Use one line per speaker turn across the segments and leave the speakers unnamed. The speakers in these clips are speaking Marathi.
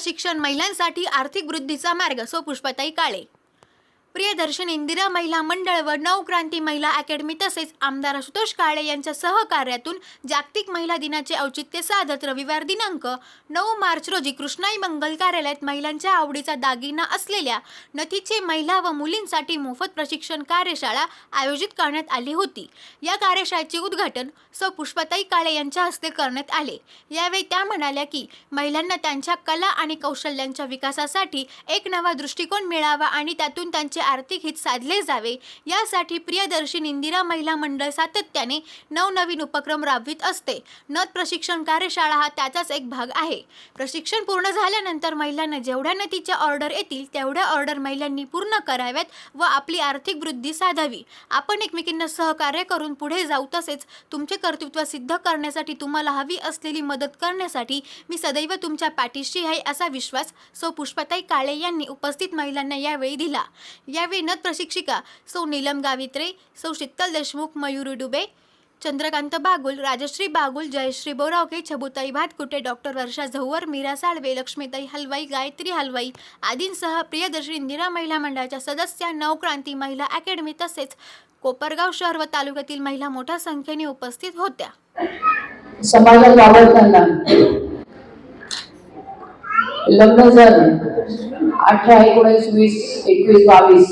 शिक्षण महिलांसाठी आर्थिक वृद्धीचा मार्ग सो पुष्पाताई काळे. प्रियदर्शन इंदिरा महिला मंडळ व नवक्रांती महिला अकॅडमी तसेच आमदार आशुतोष काळे यांच्या सहकार्यातून जागतिक महिला दिनाचे औचित्य साधत रविवार दिनांक नऊ मार्च रोजी कृष्णाई मंगल कार्यालयात महिलांच्या आवडीचा दागिना असलेल्या नथीचे महिला व मुलींसाठी मोफत प्रशिक्षण कार्यशाळा आयोजित करण्यात आली होती. या कार्यशाळेचे उद्घाटन सौ. पुष्पताई काळे यांच्या हस्ते करण्यात आले. यावेळी त्या म्हणाल्या की महिलांना त्यांच्या कला आणि कौशल्यांच्या विकासासाठी एक नवा दृष्टिकोन मिळावा आणि त्यातून त्यांचे आर्थिक हित साधले जावे. यासाठी प्रियदर्शी इंदिरा महिला मंडळ सातत्याने नवनवीन उपक्रम राबवित असते. नथ प्रशिक्षण कार्यशाळा हा त्याचाच एक भाग आहे. प्रशिक्षण पूर्ण झाल्यानंतर महिलांना जेवढ्या नदीच्या ऑर्डर येतील तेवढ्या ऑर्डर महिलांनी पूर्ण कराव्यात व आपली आर्थिक वृद्धी साधावी. आपण एकमेकींना सहकार्य करून पुढे जाऊ तसेच तुमचे कर्तृत्व सिद्ध करण्यासाठी तुम्हाला हवी असलेली मदत करण्यासाठी मी सदैव तुमच्या पाठीशी आहे असा विश्वास सौ पुष्पताई काळे यांनी उपस्थित महिलांना यावेळी दिला. यावेळी नथ प्रशिक्षिका सौ नीलम गावित्रे सौ शीतल देशमुख मयुरी डुबे चंद्रकांत बागुल राजश्री बागुल जयश्री बोरावके छबुताई भातकुटे डॉक्टर वर्षा झहुवर मीरा साळवे लक्ष्मीताई हलवाई गायत्री हलवाई आदींसह प्रियदर्शी इंदिरा महिला मंडळाच्या सदस्या नवक्रांती महिला अकॅडमी तसेच कोपरगाव शहर व तालुक्यातील महिला मोठ्या संख्येने उपस्थित होत्या.
समाजात वावरताना लग्न झालं. अठरा एकोणीस वीस एकवीस बावीस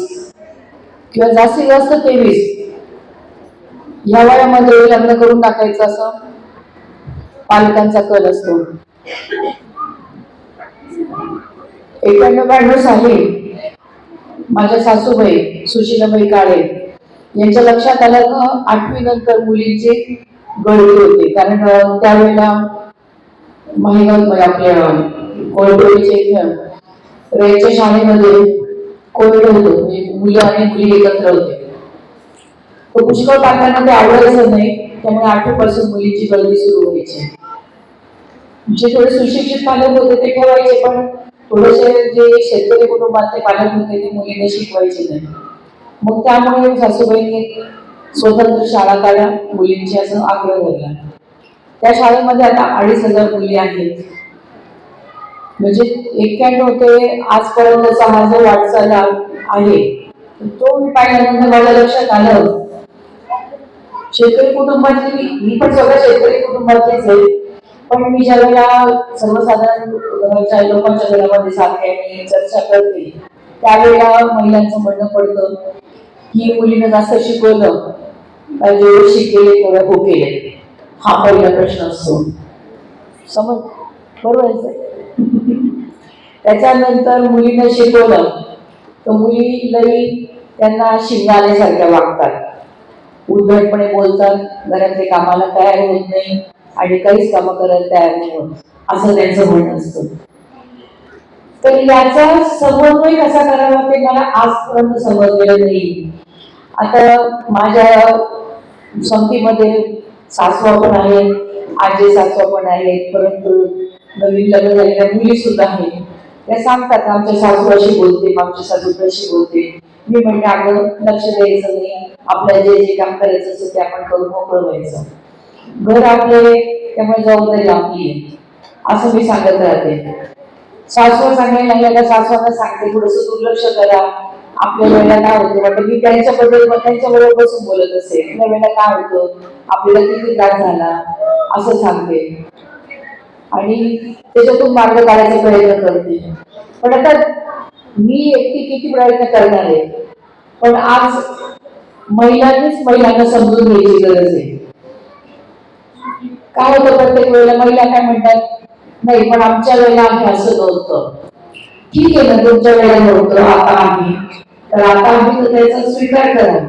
किंवा जास्तीत जास्त तेवीस या वयामध्ये लग्न करून टाकायचं असं पालकांचा कल असतो. एकाण्णव ब्याण्णव साली माझ्या सासूबाई सुशीलाबाई काळे यांच्या लक्षात आलं का आठवी नंतर मुलींचे गळती होते. कारण त्यावेळेला माहिगाव आपल्या कोळपेच्या इथं रयच्या शाळेमध्ये कोविड होतो. म्हणजे मुलं आणि मुली एकत्र होते. तर पुष्कळ पालकांना ते आवडायचं नाही. त्यामुळे आठवी पासून मुलींची गर्दी सुरू व्हायची. जे थोडे सुशिक्षित पालक होते ते ठेवायचे पण थोडेसे जे शेतकरी कुटुंबातले पालक होते ते मुलींना शिकवायचे नाही. मग त्यामुळे सासूबाईंनी स्वतंत्र शाळा काढा मुलींची असं आग्रह धरला. त्या शाळेमध्ये आता अडीच हजार मुली आहेत. म्हणजे एक्क्याण्णव ते आजपर्यंतचा माझा जो वाटचाल आहे तो मी पाहिल्यानंतर माझ्या लक्षात आलं. शेतकरी कुटुंबातली मी पण सगळं शेतकरी कुटुंबातलीच आहे. पण मी ज्या वेळेला सर्वसाधारण घरच्या लोकांच्या घरामध्ये जाते आणि चर्चा करते त्यावेळेला महिलांचं म्हणणं पडतं की मुलीनं जास्त शिकवलं पाहिजे जेवढे शिकेले तेवढं हो केले. हा पहिला प्रश्न असतो. समज? बरोबर आहे? त्याच्यानंतर मुलीनं शिकवलं. तर मुली लई त्यांना शिंगाल्यासारख्या वागतात. उद्धटपणे बोलतात घरातले कामाला तयार होत नाही आणि काहीच कामं करायला तयार नाही होत. असं त्यांचं म्हणणं असतं. तर याचा समन्वय कसा करावा ते मला आजपर्यंत समजलेलं नाही. आता माझ्या संगतीमध्ये सासवा पण आहेत आजी सासवा पण आहेत परंतु नवीन लग्न झालेल्या मुली सुद्धा आहेत. त्या सांगतात आमच्या सासूबाशी बोलते आमच्या सासू बोलते. मी म्हणते अगं लक्ष द्यायचं नाही. आपल्या जे जे काम करायचं असतं ते आपण करून मोकळं व्हायचं घर आपले त्यामुळे जबाबदारी आपली आहे. असं मी सांगत राहते. सासवा सांगायला लागल्या का सासवांना सांगते थोडस दुर्लक्ष करा. आपल्या वेळेला काय होतं वाटतं मी त्यांच्याबद्दल त्यांच्या बरोबर बसून बोलत असेल. आपल्या वेळेला काय होतं आपल्याला किती त्रास झाला असं सांगते. आणि त्याच्यातून मार्ग काढायचा प्रयत्न करते. पण आता मी एकटी किती प्रयत्न करणार आहे? पण आज महिलांनीच महिलांना समजून घ्यायची गरज आहे. काय होतं प्रत्येक वेळेला? महिला काय म्हणतात? नाही पण आमच्या वेळेला आम्ही असं नव्हतं. ठीक आहे ना तुमच्या वेळेला नव्हतं आता आम्ही. तर आता आम्ही तर त्याचा स्वीकार करा.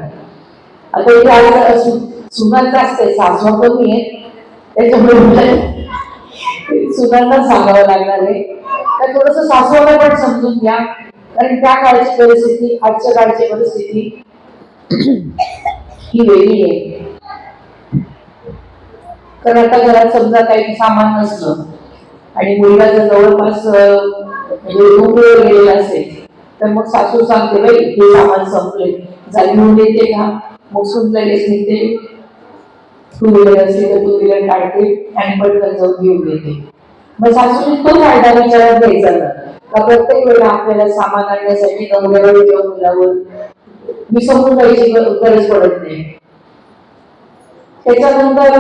आता इथे आज सु- जास्त आहे सासवा कमी आहे. त्याच्यामुळे मला सांगावं लागणार आहे. तर थोडस सासवाला पण समजून घ्या. कारण त्या काळची परिस्थिती आजच्या काळची परिस्थिती ही वेगळी आहे. कारण आता घरात समजा काही सामान नसलं आणि मुलगा जर जवळपास म्हणजे गेलेला असेल तर मग सासू सांगते बाई हे सामान संपले झाली म्हणून येते का? मग सून लगेच निघते. टू व्हीलर असेल तर टू व्हीलर काढते आणि पटकन जाऊन घेऊन येते मग सासूने तो फायदा विचारात घ्यायचा ना का प्रत्येक वेळेला आपल्याला सामान आणण्यासाठी नवऱ्यावर किंवा मुलावर विसंबून जायची गरज पडत नाही. त्याच्यानंतर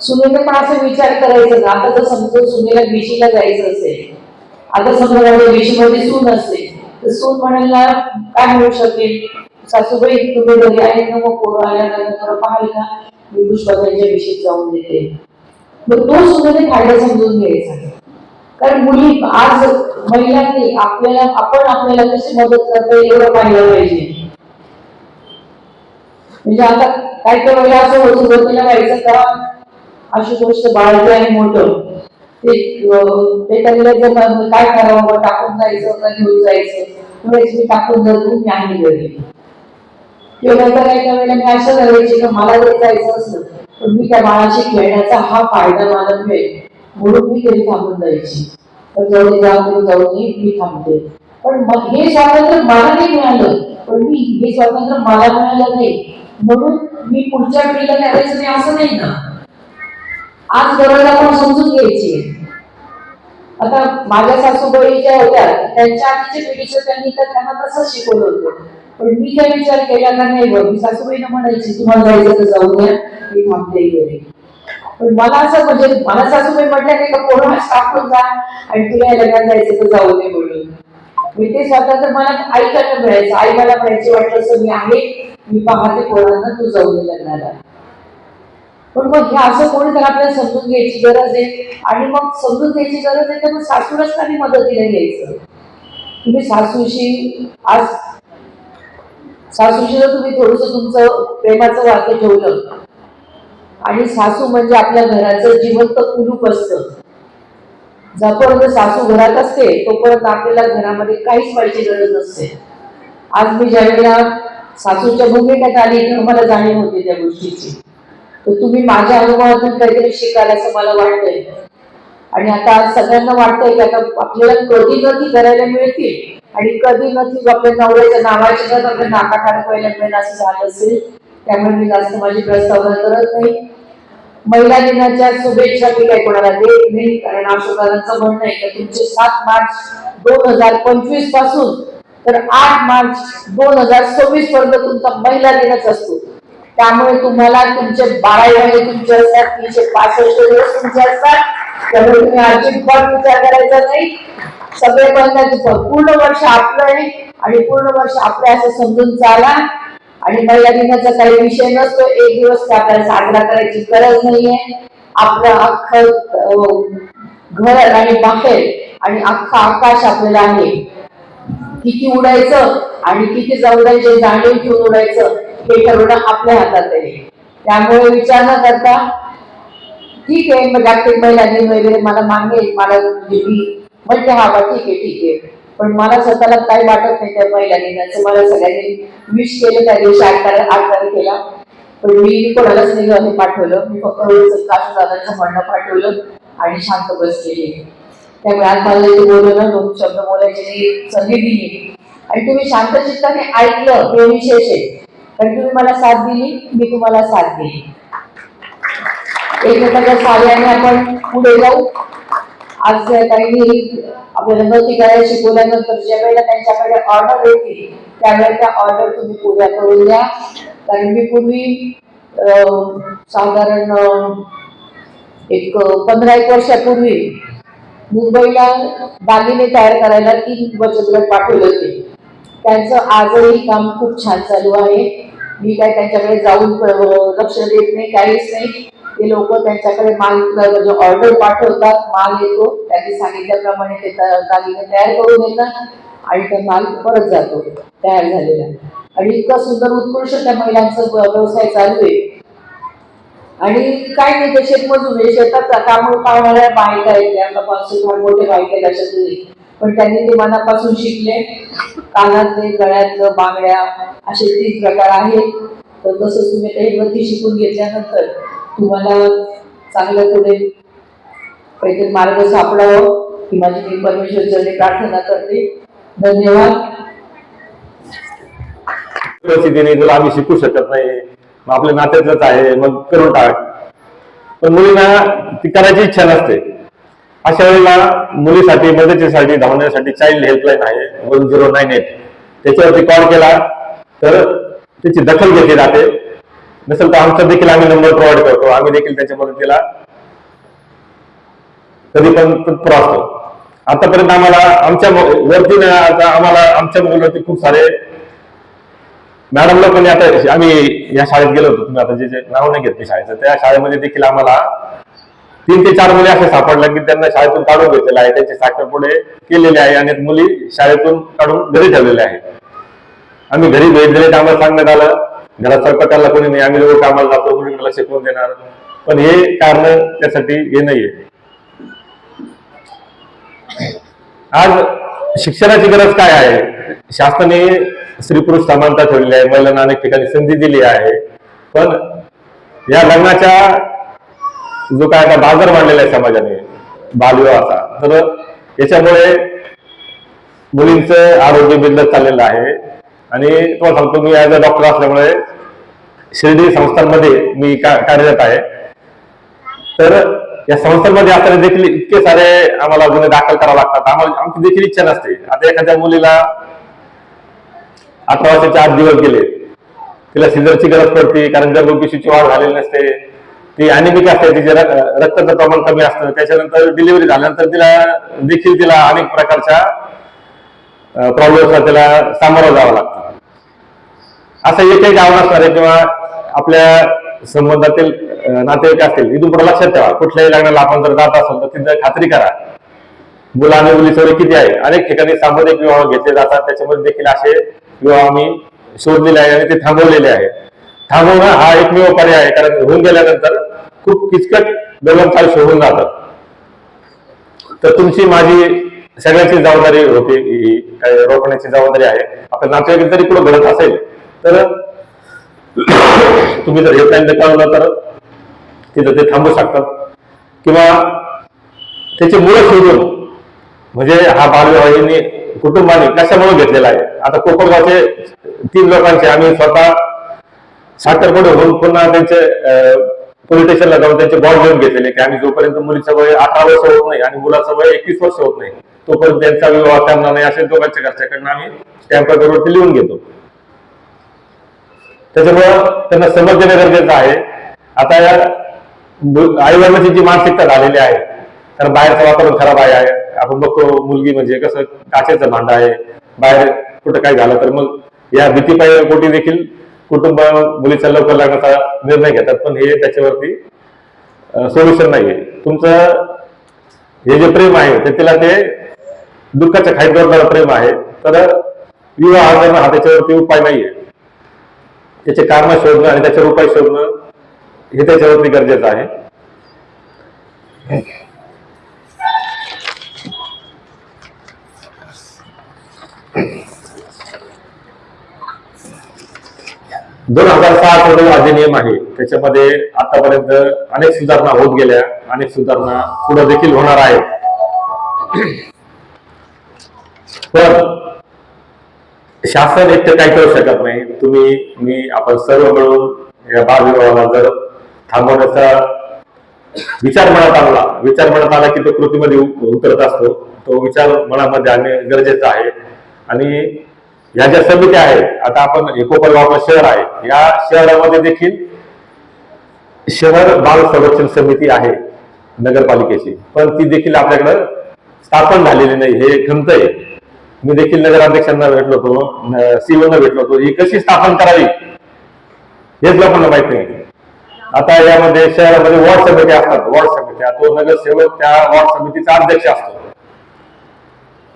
सुनेने पण असं विचार करायचा ना आता जर समजा सुनेला विशीला जायचं असेल आता समजा माझ्या बिशीमध्ये सून असेल तर सून म्हणायला काय मिळू शकेल? सासूबाई तुम्ही घरी आहे ना मग कोण आल्यानंतर पाहाल ना मी पुष्पाताईच्या विषयी जाऊन देते. मग तो सुद्धा ते फायदा समजून घ्यायचा कारण मुली आज महिलांनी आपल्याला आपण आपल्याला कशी मदत करता एवढं पाहिलं पाहिजे. म्हणजे आता काय काय वेळेला असं होत सुरुवातीला व्हायचं का अशी गोष्ट बाळगली आणि मोठं. ते त्यांना जर काय करावं टाकून जायचं का घेऊन जायचं. मी टाकून जर तुम्ही आणि घरी. किंवा काय काय वेळेला मी असं करायची का मला जर जायचं असलं मी त्या बाळाशी खेळण्याचा हा फायदा मला मिळेल. म्हणून मी घरी थांबून जायची. तर जाऊ जा तुम्ही जाऊ नये मी थांबते. पण मग हे स्वातंत्र्य मला नाही मिळालं. पण मी हे स्वातंत्र्य मला मिळालं नाही. म्हणून मी पुढच्या पिढीला करायचं नाही असं नाही ना. आज गरज आपण समजून घ्यायची. आता माझ्या सासूबाई ज्या होत्या त्यांच्या आधीच्या पिढीचं त्यांनी तर त्यांना तसंच शिकवलं होतं. पण मी काय विचार केला का नाही बघ मी सासूबाईनं म्हणायची तुम्हाला जायचं तर जाऊ द्या मी थांबते घरी पण मला असं म्हणजे मला सासूबाई म्हटल्या नाही का कोरोना टाकून जा आणि तुला या लग्नात जायचं तर जाऊ दे म्हणून. मी ते स्वतः मला ऐकायला मिळायचं. आई मला म्हणायची वाटलं असं मी आहे मी पाहते कोणाला तू जाऊ दे लग्नाला. पण मग हे असं कोणी तर आपल्याला समजून घ्यायची गरज आहे. आणि मग समजून घ्यायची गरज आहे तर मग सासूलाच त्यांनी मदतीला घ्यायचं. तुम्ही सासूशी आज सासूशी जर तुम्ही थोडस तुमचं प्रेमाचं वाक्य ठेवलं आणि सासू म्हणजे आपल्या घराचं जिवंत कुलूप असतं. जोपर्यंत सासू घरात असते तोपर्यंत आपल्याला घरामध्ये काहीच व्हायची गरज नसते. आज मी ज्या वेळेला सासूच्या भूमिकेत आली तर मला जाणीव होते त्या गोष्टीची. तर तुम्ही माझ्या अनुभवातून काहीतरी शिकाल असं मला वाटतंय. आणि आता सगळ्यांना वाटतंय की आता आपल्याला कधी कधी करायला मिळतील. आणि कधी नथी आपल्या नवऱ्याच्या नावाची जर आपल्या नाकाखाली पहिल्या मिळेल असं झालं असेल त्यामुळे मी जास्त माझी प्रस्तावना करत नाही. महिला दिनाच्या शुभेच्छा मी काही कोणाला देत नाही कारण अशोकांचं म्हणणं आहे की तुमचे सात मार्च दोन हजार पंचवीसपासून तर आठ मार्च दोन हजार सव्वीस पर्यंत तुमचा महिला दिनच असतो. त्यामुळे तुम्हाला तुमचे बारा महिने तुमचे असतात तीनशे पासष्ट दिवस तुमचे असतात. त्यामुळे तुम्ही अजिबात विचार करायचा नाही. सगळे बंधाचे पूर्ण वर्ष आपलं आहे आणि पूर्ण वर्ष आपलं असं समजून चाला. आणि महिला दिनाचा काही विषय नसतो एक दिवस आपल्याला साजरा करायची गरज नाहीये. आपलं अख्खं घर आणि बाहेर आणि अख्खं आकाश आपल्याला आहे. किती उडायचं आणि किती जवळचे जाणीव घेऊन उडायचं हे ठरवणं आपल्या हातात आहे. त्यामुळे विचार न करता ठीक आहे मग जागतिक महिला दिन वगैरे मला मान्य मला म्हणजे हा बा ठीक आहे ठीक आहे. पण मला स्वतःला काही वाटत नाही त्या महिला दिनाचं मला सगळ्यांनी विश केलं त्या दिवशी आठ तारीख आठ तारखेला पण मी कोणालाच नाही पाठवलं. मी फक्त दादांचं म्हणणं पाठवलं आणि शांत बसलेली. त्यामुळे आज मला इथे बोलवलं दोन शब्द बोलायची संधी दिली. आणि तुम्ही शांत चित्ताने ऐकलं हे विशेष आहे. कारण तुम्ही मला साथ दिली मी तुम्हाला साथ दिली. एकमेकांच्या सहाय्याने आपण पुढे जाऊ. आज ज्या काही आपल्याला नोंदी करायला शिकवल्यानंतर ज्या वेळेला त्यांच्याकडे ऑर्डर येतील त्यावेळेला त्या ऑर्डर तुम्ही पुऱ्या करून द्या कारण मी पूर्वी साधारण एक पंधरा एक वर्षापूर्वी मुंबईला दागिने तयार करायला तीन बचत गट पाठवले होते. त्यांचं आजही काम खूप छान चालू आहे. मी काय त्यांच्याकडे जाऊन लक्ष देत नाही काहीच नाही. ते लोक त्यांच्याकडे माल ऑर्डर पाठवतात माल येतो. त्यांनी सांगितल्याप्रमाणे ते दागिने तयार करून येतात आणि तो माल परत जातो तयार झालेला. आणि इतकं सुंदर उत्कृष्ट त्या महिलांचं व्यवसाय चालू आहे. आणि काय नाही ते शेतमजूर आहे. शेतात कामं पाहणाऱ्या बायका आहेत. त्या फार मोठे बायका आहेत पण त्यांनी ते मनापासून शिकले. कानातले गळ्यातलं बांगड्या असे तीन प्रकार आहेत. तर तसंच तुम्ही काही गती शिकून घेतल्यानंतर तुम्हाला चांगलं पुढे काहीतरी मार्ग सापडावं ही माझी मी परमेश्वरच्या प्रार्थना करते. धन्यवाद.
परिस्थितीने तुला आम्ही शिकू शकत नाही मग आपल्या नात्यातलंच आहे मग करून टाक. पण मुलींना ती करायची इच्छा नसते. अशा वेळेला मुलीसाठी मदतीसाठी धावण्यासाठी चाइल्ड हेल्पलाईन आहे वन झिरो नाईन एट त्याच्यावरती कॉल केला तर त्याची दखल घेतली जाते. नसेल तर आमचा देखील आम्ही नंबर प्रोव्हाइड करतो. आम्ही देखील त्याच्या मदतीला कधी पण तत्पर असतो. आतापर्यंत आम्हाला आमच्या वरती आता आम्हाला आमच्या मुलावरती खूप सारे मॅडम लोकांनी आता आम्ही या शाळेत गेलो होतो. तुम्ही आता जे जे नाव नाही घेतले शाळेचं त्या शाळेमध्ये देखील आम्हाला तीन ते चार मुली असे सापडल्या की त्यांना शाळेतून काढून घेतलेलं आहे. त्यांचे साखर पुढे केलेले आहे. आणि मुली शाळेतून काढून घरी ठेवलेले आहेत. आम्ही घरी भेट दिले आम्हाला सांगण्यात आलं. घरात स्वयंपाकाला कोणी नाही आम्ही लोक कामाला जातो मुलींना शिकवून देणार. पण हे कारण त्यासाठी हे नाहीये. आज शिक्षणाची गरज काय आहे? शासनाने स्त्री पुरुष समानता ठेवलेली आहे. महिलांना अनेक ठिकाणी संधी दिली आहे. पण या लग्नाच्या जो काय आता बाजार मांडलेला आहे समाजाने बालविवाहाचा तर याच्यामुळे मुलींचं आरोग्य बिघडत चाललेलं आहे. आणि तुम्हाला सांगतो मी ॲज अ डॉक्टर असल्यामुळे शिर्डी संस्थांमध्ये मी कार्यरत आहे. तर या संस्थांमध्ये असताना देखील इतके सारे आम्हाला गुन्हे दाखल करावे लागतात. आम्हाला आमची देखील इच्छा नसते. आता एखाद्या मुलीला अठरा वर्षाचे आठ दिवस गेले. तिला सिजरची गरज पडते कारण गर्भपिशीची वाढ झालेली नसते. ती अनिमिक असते तिचे रक्ताचं प्रमाण कमी असतं. त्याच्यानंतर डिलिव्हरी झाल्यानंतर तिला देखील तिला अनेक प्रकारच्या प्रॉब्लेम्सला त्याला सामोरं जावं लागतं. असं एकही गाव नसणार आहे किंवा आपल्या संबंधातील नातेवाईक असतील इथून पुढे लक्षात ठेवा. कुठल्याही लग्नाला आपण जर जात असेल तर तिथं खात्री करा. मुला आणि मुली सगळे किती आहे? अनेक ठिकाणी सामुदायिक विवाह घेतले जातात. त्याच्यामध्ये देखील असे विवाह आम्ही शोधलेले आहे आणि ते थांबवलेले आहे. थांबवणं हा एकमेव पर्याय आहे. कारण होऊन गेल्यानंतर खूप किचकट बेलम शोधून होऊन जातं. तर तुमची माझी सगळ्यांची जबाबदारी होती ही काय रोखण्याची जबाबदारी आहे. आपल्या नातेवाईक जरी कुठं घडत असेल तर तुम्ही जर हेल्पलाईन कळवलं तर तिथं ते थांबू शकतात. किंवा त्याची मुलं शोधून म्हणजे हा बालविवाहिनी कुटुंबाने कशामुळे घेतलेला आहे? आता कोकणगावचे तीन लोकांचे आम्ही स्वतः साखरपुडे होऊन पुन्हा त्यांचे पोलीस स्टेशनला जाऊन त्यांचे बॉल घेऊन घेतलेले की आम्ही जोपर्यंत मुलीचं वय अठरा वर्ष होत नाही आणि मुलाचं वय एकवीस वर्ष होत नाही तोपर्यंत त्यांचा विवाह करणार नाही असे दोघांच्या घरच्याकडनं आम्ही स्टॅम्प पेपरवरती लिहून घेतो. त्याच्यामुळं त्यांना समज देणं गरजेचं आहे. आता या आई वडिलांची जी मानसिकता झालेली आहे कारण बाहेरचं वातावरण खराब आहे आपण बघतो मुलगी म्हणजे कसं काचेचं भांड आहे. बाहेर कुठं काय झालं तर मग या भीतीपायी गोटी देखील कुटुंब मुलीचा लवकर लागण्याचा निर्णय घेतात पण हे त्याच्यावरती सोल्युशन आहे तुमचं हे जे प्रेम आहे ते तिला ते दुःखाच्या खाईत करणारं प्रेम आहे तर विवाह करणं हा त्याच्यावरती उपाय नाहीये. त्याचे कारण शोधणं आणि त्याच्यावर उपाय शोधणं हे त्याच्यावरती गरजेचं आहे. दोन हजार सहा जो अधिनियम आहे त्याच्यामध्ये आतापर्यंत अनेक सुधारणा होत गेल्या अनेक सुधारणा पुढे देखील होणार आहेत. पण शासन एकटं काय करू शकत नाही. तुम्ही मी आपण सर्व मिळून या बालविवाहाला जर थांबवण्याचा विचार मनात आणला. विचार मनात आला की तो कृतीमध्ये उतरत असतो. तो विचार मनामध्ये आणणे गरजेचं आहे. आणि या ज्या समित्या आहेत आता आपण हे आपलं शहर आहे. या शहरामध्ये देखील शहर बाल संरक्षण समिती आहे नगरपालिकेची. पण ती देखील आपल्याकडं स्थापन झालेली नाही. हे खंत आहे. मी देखील नगराध्यक्षांना भेटलो होतो सीओना भेटलो होतो. ही कशी स्थापन करावी हेच लोकांना माहीत नाही. आता यामध्ये शहरामध्ये वॉर्ड समिती असतात. वॉर्ड समित्या तो नगरसेवक त्या वॉर्ड समितीचा अध्यक्ष असतो.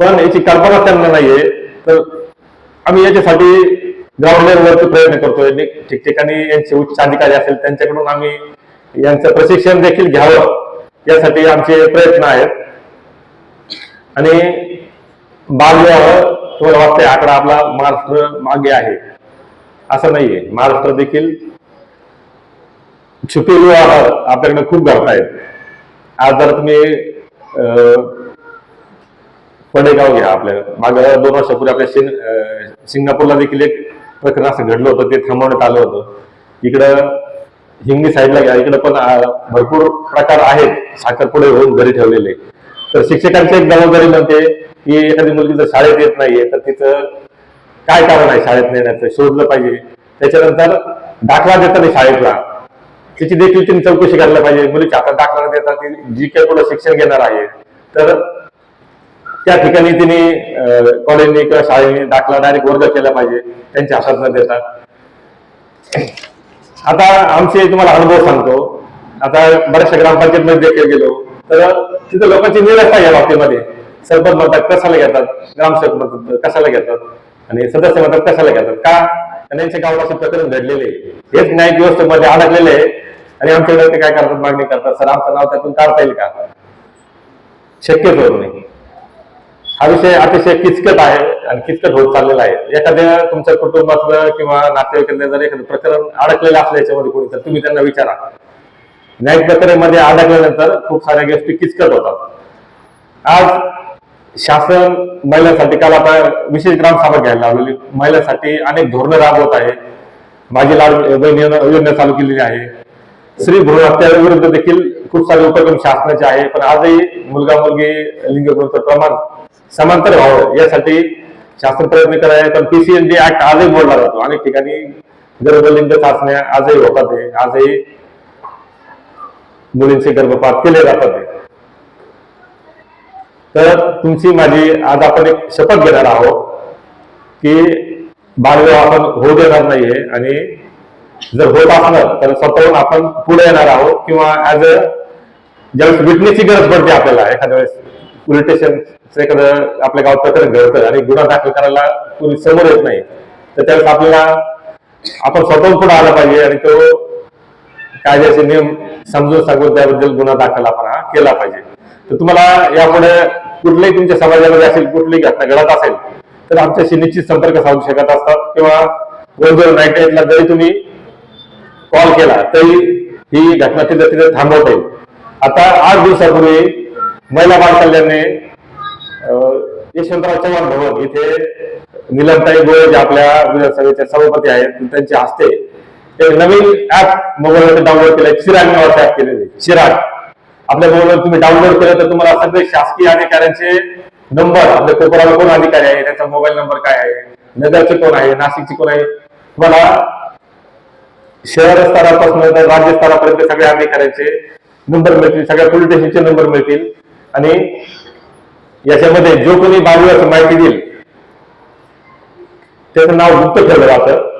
पण याची कल्पना त्यांना नाहीये. तर आम्ही याच्यासाठी ग्राउंड लेवलवरती प्रयत्न करतोय. ठिकठिकाणी यांचे उच्च अधिकारी असेल त्यांच्याकडून आम्ही यांचं प्रशिक्षण देखील घ्यावं. यासाठी आमचे प्रयत्न आहेत. आणि बालविवाह तुम्हाला वाटतंय आकडा आपला महाराष्ट्र मागे आहे. असं नाहीये. महाराष्ट्र देखील छुपे विवाह आपल्याकडे खूप घडतायत. आज जर तुम्ही अं, पडेगाव घ्या आपल्या. माग दोन वर्षापूर्वी आपल्या सिंग सिंगापूरला देखील एक प्रकरण असं घडलं होतं ते थांबवण्यात आलं होतं. इकडं हिंगी साईडला घ्या. इकडं पण भरपूर प्रकार आहेत. साखरपुडे होऊन घरी ठेवलेले. तर शिक्षकांची एक जबाबदारी म्हणते की एखादी मुलगी जर शाळेत येत नाहीये तर तिचं काय कारण आहे शाळेत नेण्याचं? शोधलं पाहिजे. त्याच्यानंतर दाखला देताना शाळेतला. तिची देखील तिने चौकशी करायला पाहिजे. मुलीच्या हातात दाखला न देता ती जी काही पुढे शिक्षण घेणार आहे. तर त्या ठिकाणी तिने कॉलेजने किंवा शाळेने दाखला डायरेक्ट वर्ग केला पाहिजे. त्यांच्या हातात न देता. आता आमचे तुम्हाला अनुभव सांगतो. आता बऱ्याचशा ग्रामपंचायतमध्ये देखील गेलो. तर तिथं लोकांची निराशा आहे या बाबतीमध्ये. सरपंच म्हणतात कशाला घेतात? ग्रामसेवक म्हणतात कशाला घेतात? आणि सदस्य म्हणतात कशाला घेतात? का? त्यांच्या यांच्या प्रकरण घडलेले आहे. हेच न्यायिक व्यवस्थेमध्ये अडकलेले आहे. आणि आमच्याकडे ते काय करतात? मागणी करतात. सर आमचं नाव त्यातून काढता येईल का? शक्यच होत नाही. हा विषय अतिशय किचकट आहे आणि किचकट होत चाललेला आहे. एखाद्या तुमच्या कुटुंबातलं किंवा नातेवाईकातलं जर एखादं प्रकरण अडकलेलं असलं याच्यामध्ये कोणी तर तुम्ही त्यांना विचारा. न्यायिक प्रक्रियेमध्ये अडकल्यानंतर खूप साऱ्या गोष्टी किचकट होतात. आज शासन महिलांसाठी काल आता विशेष ग्रामसभा घ्यायला लावलेली. महिलांसाठी अनेक धोरणं राबवत आहे. माझी लाड योजना चालू केलेली आहे. स्त्री भ्रूण हत्याविरुद्ध देखील खूप सारे उपक्रम शासनाचे आहे पण आजही मुलगा मुलगी लिंग गुणोत्तर प्रमाण समांतर व्हावं यासाठी शासन प्रयत्न करायला पण पीसीएनडी ऍक्ट आजही मोडला जातो. अनेक ठिकाणी गर्भलिंग चाचण्या आजही होतात. आजही मुलींचे गर्भपात केले जातात. तर तुमची माझी आज आपण एक शपथ घेणार आहोत की बालविवाह आपण होऊ देणार नाहीये आणि जर होत असलं तर स्वतःहून आपण पुढे येणार आहोत किंवा ऍज अ ज्यावेळेस विटनेसची गरज पडते आपल्याला एखाद्या वेळेस पोलीस स्टेशन एखादं आपल्या गावात प्रकरण घडतं आणि गुन्हा दाखल करायला कोणी समोर येत नाही तर त्यावेळेस आपल्याला आपण स्वतःहून पुढे आला पाहिजे आणि तो कायद्याचे नियम समजून सांगून त्याबद्दल गुन्हा दाखल आपण हा केला पाहिजे. तर तुम्हाला यापुढे कुठल्याही तुमच्या समाजामध्ये असेल कुठलीही घटना घडत असेल तर आमच्याशी निश्चित संपर्क साधू शकत असतात. किंवा वन झिरो नाईन एटला जरी तुम्ही कॉल केला तरी ही घटना तिथे तिथे थांबवता येईल. आता आठ दिवसापूर्वी महिला बाल कल्याणने यशवंतराव चव्हाण भवन इथे निलमताई गोळे जे आपल्या विधानसभेचे सभापती आहेत त्यांच्या हस्ते एक नवीन ऍप मोबाईलमध्ये डाउनलोड केलंय चिराग नावाचं ऍप केलेलं चिराग. आपल्या मोबाईलवर तुम्ही डाउनलोड केलं तर तुम्हाला सगळे शासकीय अधिकाऱ्यांचे नंबर आपल्या कोपराला कोण अधिकारी आहे? त्याचा मोबाईल नंबर काय आहे? नगरचे कोण आहे? नाशिकचे कोण आहे? तुम्हाला शहर स्तरापासून राज्य स्तरापर्यंत सगळ्या अधिकाऱ्यांचे नंबर मिळतील सगळ्या पोलीस स्टेशनचे नंबर मिळतील. आणि याच्यामध्ये जो कोणी बाजूला माहिती देईल त्याचं नाव गुप्त ठेवलं जातं